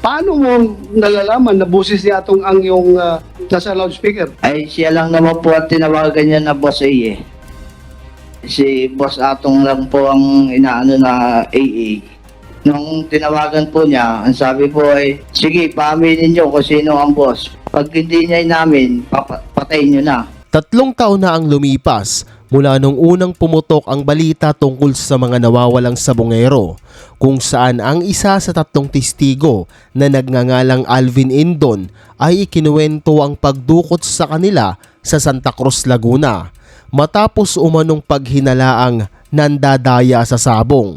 Paano mo nalalaman na boses niya atong ang yung ah, nasa loudspeaker? Ay siya lang naman po at tinawagan niya na boss A eh. Si boss Atong lang po ang inaano na AA. Nung tinawagan po niya, ang sabi po ay, sige, paaminin niyo kung sino ang boss. Pag hindi niya namin, papa- patayin niyo na. Tatlong taon na ang lumipas mula nung unang pumutok ang balita tungkol sa mga nawawalang sabongero kung saan ang isa sa tatlong testigo na nagngangalang Alvin Indon ay ikinuwento ang pagdukot sa kanila sa Santa Cruz, Laguna matapos umanong paghinalaang nandadaya sa sabong.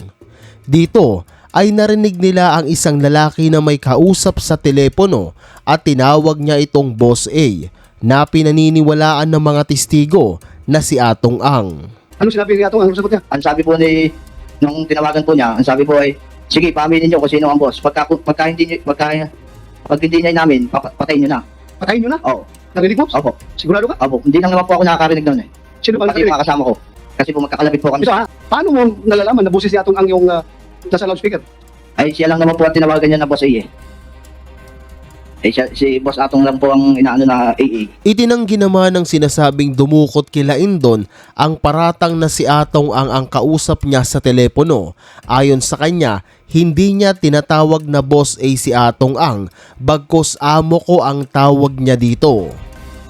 Dito ay narinig nila ang isang lalaki na may kausap sa telepono at tinawag niya itong Boss A na pinaniniwalaan ng mga testigo na si Atong Ang. Ano sinabi niya atong? Ano sagot niya? Ang sabi po ni, nung tinawagan po niya, ang sabi po ay, sige, paaminin niyo kung sino ang boss. Pagka, pagka hindi niyo, pagka, pag hindi niya namin, patayin niyo na. Patayin niyo na? Oo, Narinig mo? opo, Sigurado ka? opo. Hindi lang naman po ako nakakarinig noon eh. Sino Pati yung mga kasama ko. Kasi po magkakalapit po kami. Ito ha, paano mo nalalaman na boses niya atong ang yung ah, nasa loudspeaker? Ay siya lang naman po at tinawagan niya na boss eh. Eh siya, si boss Atong lang po ang inaano na AA. Itinanggi naman ng sinasabing dumukot kila Indon ang paratang na si Atong Ang ang kausap niya sa telepono. Ayon sa kanya, hindi niya tinatawag na Boss A si Atong Ang, bagkos amo ko ang tawag niya dito.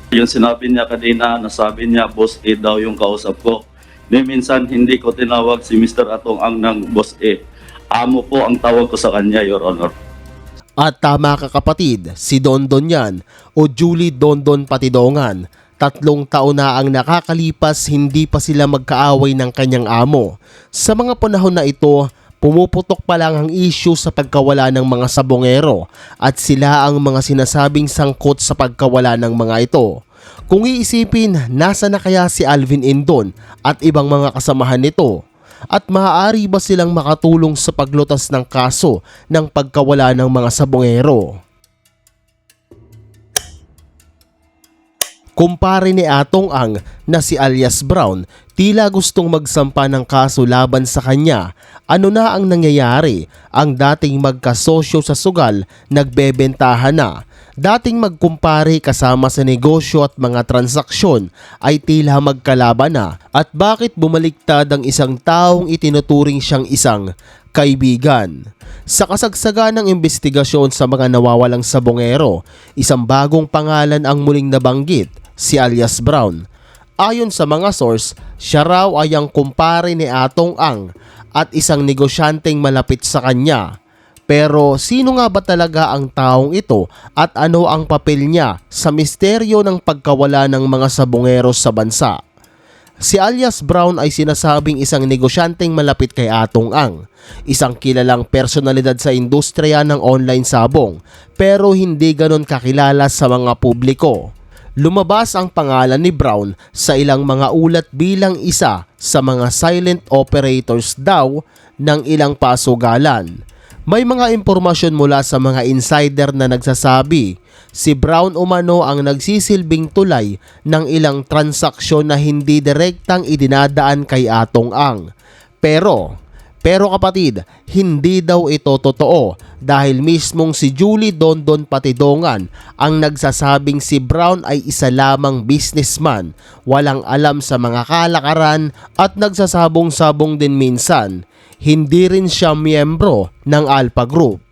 Yung sinabi niya kanina, nasabi niya, Boss A daw yung kausap ko. Ni minsan hindi ko tinawag si Mr. Atong ang ng Boss A. Amo po ang tawag ko sa kanya, Your Honor. At tama ka kapatid, si Dondon yan o Julie Dondon Patidongan. Tatlong taon na ang nakakalipas hindi pa sila magkaaway ng kanyang amo. Sa mga panahon na ito, pumuputok pa lang ang issue sa pagkawala ng mga sabongero at sila ang mga sinasabing sangkot sa pagkawala ng mga ito. Kung iisipin, nasa na kaya si Alvin Indon at ibang mga kasamahan nito? At maaari ba silang makatulong sa paglutas ng kaso ng pagkawala ng mga sabongero? Kumpare ni Atong Ang na si alias Brown tila gustong magsampa ng kaso laban sa kanya. Ano na ang nangyayari? Ang dating magkasosyo sa sugal nagbebentahan na. Dating magkumpare kasama sa negosyo at mga transaksyon ay tila magkalaban na. At bakit bumaliktad ang isang taong itinuturing siyang isang kaibigan? Sa kasagsagan ng investigasyon sa mga nawawalang sabongero, isang bagong pangalan ang muling nabanggit, si alias Brown. Ayon sa mga source, siya raw ay ang kumpare ni Atong Ang at isang negosyanteng malapit sa kanya. Pero sino nga ba talaga ang taong ito at ano ang papel niya sa misteryo ng pagkawala ng mga sabongeros sa bansa? Si alias Brown ay sinasabing isang negosyanteng malapit kay Atong Ang, isang kilalang personalidad sa industriya ng online sabong pero hindi ganon kakilala sa mga publiko. Lumabas ang pangalan ni Brown sa ilang mga ulat bilang isa sa mga silent operators daw ng ilang pasugalan. May mga impormasyon mula sa mga insider na nagsasabi si Brown umano ang nagsisilbing tulay ng ilang transaksyon na hindi direktang idinadaan kay Atong Ang. Pero, pero kapatid, hindi daw ito totoo dahil mismong si Julie Dondon Patidongan ang nagsasabing si Brown ay isa lamang businessman, walang alam sa mga kalakaran at nagsasabong-sabong din minsan. Hindi rin siya miyembro ng Alpha Group.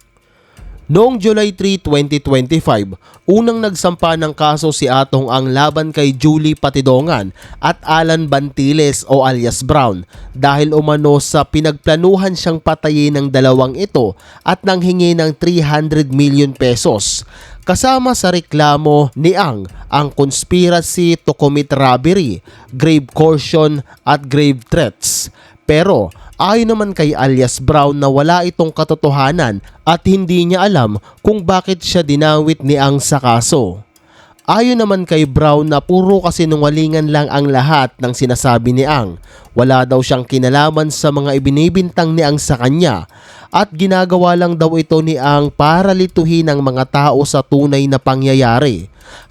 Noong July 3, 2025, unang nagsampa ng kaso si Atong ang laban kay Julie Patidongan at Alan Bantiles o alias Brown dahil umano sa pinagplanuhan siyang patayin ng dalawang ito at nanghingi ng 300 million pesos. Kasama sa reklamo ni Ang ang conspiracy to commit robbery, grave coercion at grave threats. Pero ayon naman kay alias Brown na wala itong katotohanan at hindi niya alam kung bakit siya dinawit ni Ang sa kaso. Ayon naman kay Brown na puro kasinungalingan lang ang lahat ng sinasabi ni Ang. Wala daw siyang kinalaman sa mga ibinibintang ni Ang sa kanya at ginagawa lang daw ito ni Ang para lituhin ang mga tao sa tunay na pangyayari.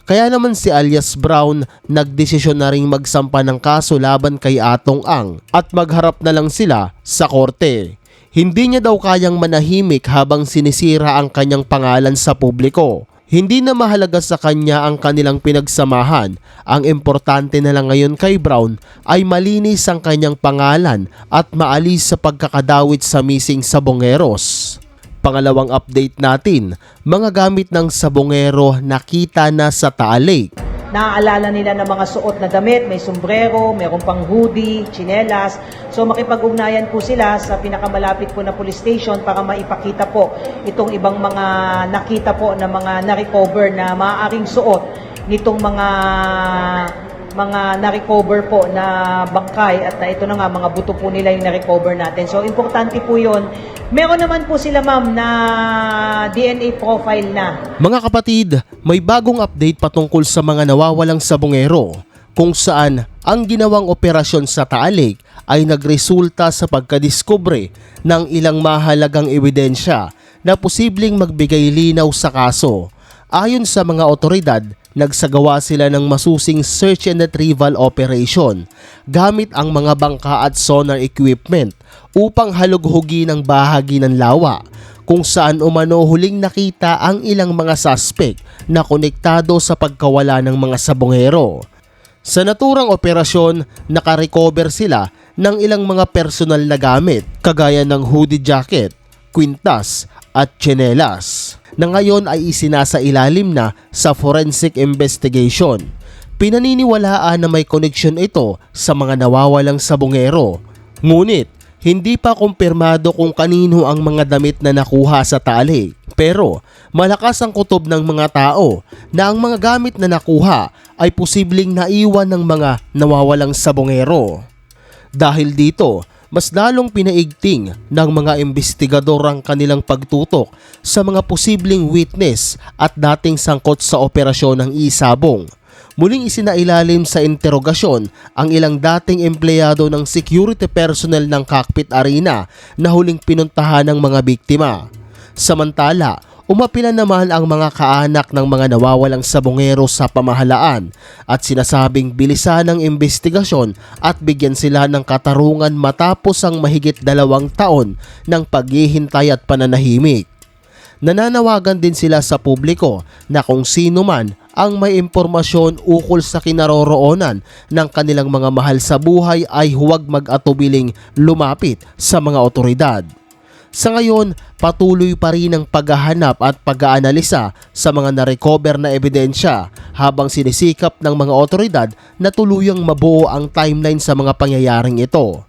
Kaya naman si alias Brown nagdesisyon na ring magsampa ng kaso laban kay Atong Ang at magharap na lang sila sa korte. Hindi niya daw kayang manahimik habang sinisira ang kanyang pangalan sa publiko. Hindi na mahalaga sa kanya ang kanilang pinagsamahan. Ang importante na lang ngayon kay Brown ay malinis ang kanyang pangalan at maalis sa pagkakadawit sa missing sabongeros. Pangalawang update natin, mga gamit ng sabongero nakita na sa Taal Lake. Naaalala nila ng mga suot na damit, may sombrero, mayroong pang hoodie, chinelas. So makipag-ugnayan po sila sa pinakamalapit po na police station para maipakita po itong ibang mga nakita po na mga na-recover na maaaring suot nitong mga mga na-recover po na bangkay at na ito na nga mga buto po nila yung na-recover natin. So importante po 'yon. Meron naman po sila ma'am na DNA profile na. Mga kapatid, may bagong update patungkol sa mga nawawalang sabongero kung saan ang ginawang operasyon sa Taal Lake ay nagresulta sa pagkadiskubre ng ilang mahalagang ebidensya na posibleng magbigay linaw sa kaso. Ayon sa mga otoridad, nagsagawa sila ng masusing search and retrieval operation gamit ang mga bangka at sonar equipment upang halughugin ang bahagi ng lawa kung saan umano huling nakita ang ilang mga suspect na konektado sa pagkawala ng mga sabongero. Sa naturang operasyon, nakarecover sila ng ilang mga personal na gamit kagaya ng hoodie jacket, kwintas at tsinelas na ngayon ay isinasa ilalim na sa forensic investigation. Pinaniniwalaan na may koneksyon ito sa mga nawawalang sabongero. Ngunit, hindi pa kumpirmado kung kanino ang mga damit na nakuha sa tali. Pero malakas ang kutob ng mga tao na ang mga gamit na nakuha ay posibleng naiwan ng mga nawawalang sabongero. Dahil dito, mas lalong pinaigting ng mga investigador ang kanilang pagtutok sa mga posibleng witness at dating sangkot sa operasyon ng isabong. Muling isinailalim sa interogasyon ang ilang dating empleyado ng security personnel ng cockpit arena na huling pinuntahan ng mga biktima. Samantala, umapila naman ang mga kaanak ng mga nawawalang sabongero sa pamahalaan at sinasabing bilisan ang investigasyon at bigyan sila ng katarungan matapos ang mahigit dalawang taon ng paghihintay at pananahimik. Nananawagan din sila sa publiko na kung sino man ang may impormasyon ukol sa kinaroroonan ng kanilang mga mahal sa buhay ay huwag mag-atubiling lumapit sa mga otoridad. Sa ngayon, patuloy pa rin ang paghahanap at pag-aanalisa sa mga narecover na ebidensya habang sinisikap ng mga otoridad na tuluyang mabuo ang timeline sa mga pangyayaring ito.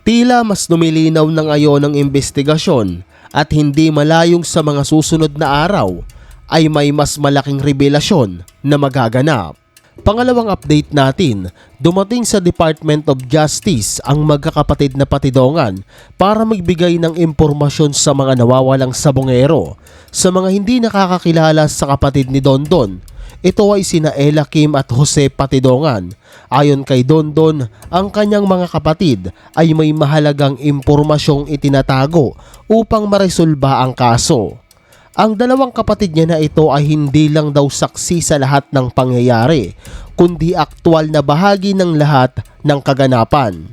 Tila mas lumilinaw na ngayon ang investigasyon at hindi malayong sa mga susunod na araw ay may mas malaking revelasyon na magaganap. Pangalawang update natin, dumating sa Department of Justice ang magkakapatid na patidongan para magbigay ng impormasyon sa mga nawawalang sabongero. Sa mga hindi nakakakilala sa kapatid ni Dondon, ito ay sina Ella Kim at Jose Patidongan. Ayon kay Dondon, ang kanyang mga kapatid ay may mahalagang impormasyong itinatago upang maresolba ang kaso. Ang dalawang kapatid niya na ito ay hindi lang daw saksi sa lahat ng pangyayari, kundi aktwal na bahagi ng lahat ng kaganapan.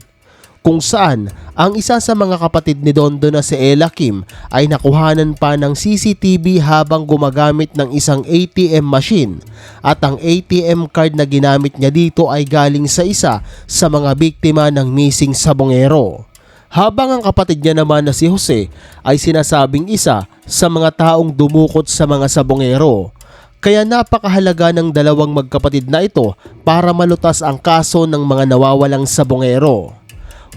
Kung saan, ang isa sa mga kapatid ni Dondo na si Ella Kim ay nakuhanan pa ng CCTV habang gumagamit ng isang ATM machine at ang ATM card na ginamit niya dito ay galing sa isa sa mga biktima ng missing sabongero. Habang ang kapatid niya naman na si Jose ay sinasabing isa sa mga taong dumukot sa mga sabongero. Kaya napakahalaga ng dalawang magkapatid na ito para malutas ang kaso ng mga nawawalang sabongero.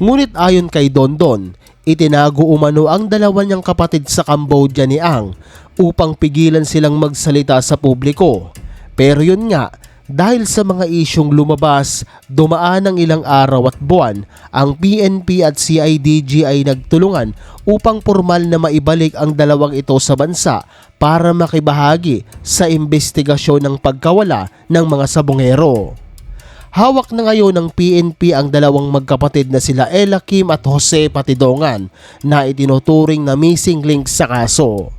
Ngunit ayon kay Dondon, itinago umano ang dalawa niyang kapatid sa Cambodia ni Ang upang pigilan silang magsalita sa publiko. Pero yun nga, dahil sa mga isyong lumabas, dumaan ng ilang araw at buwan, ang PNP at CIDG ay nagtulungan upang formal na maibalik ang dalawang ito sa bansa para makibahagi sa investigasyon ng pagkawala ng mga sabongero. Hawak na ngayon ng PNP ang dalawang magkapatid na sila Ella Kim at Jose Patidongan na itinuturing na missing link sa kaso.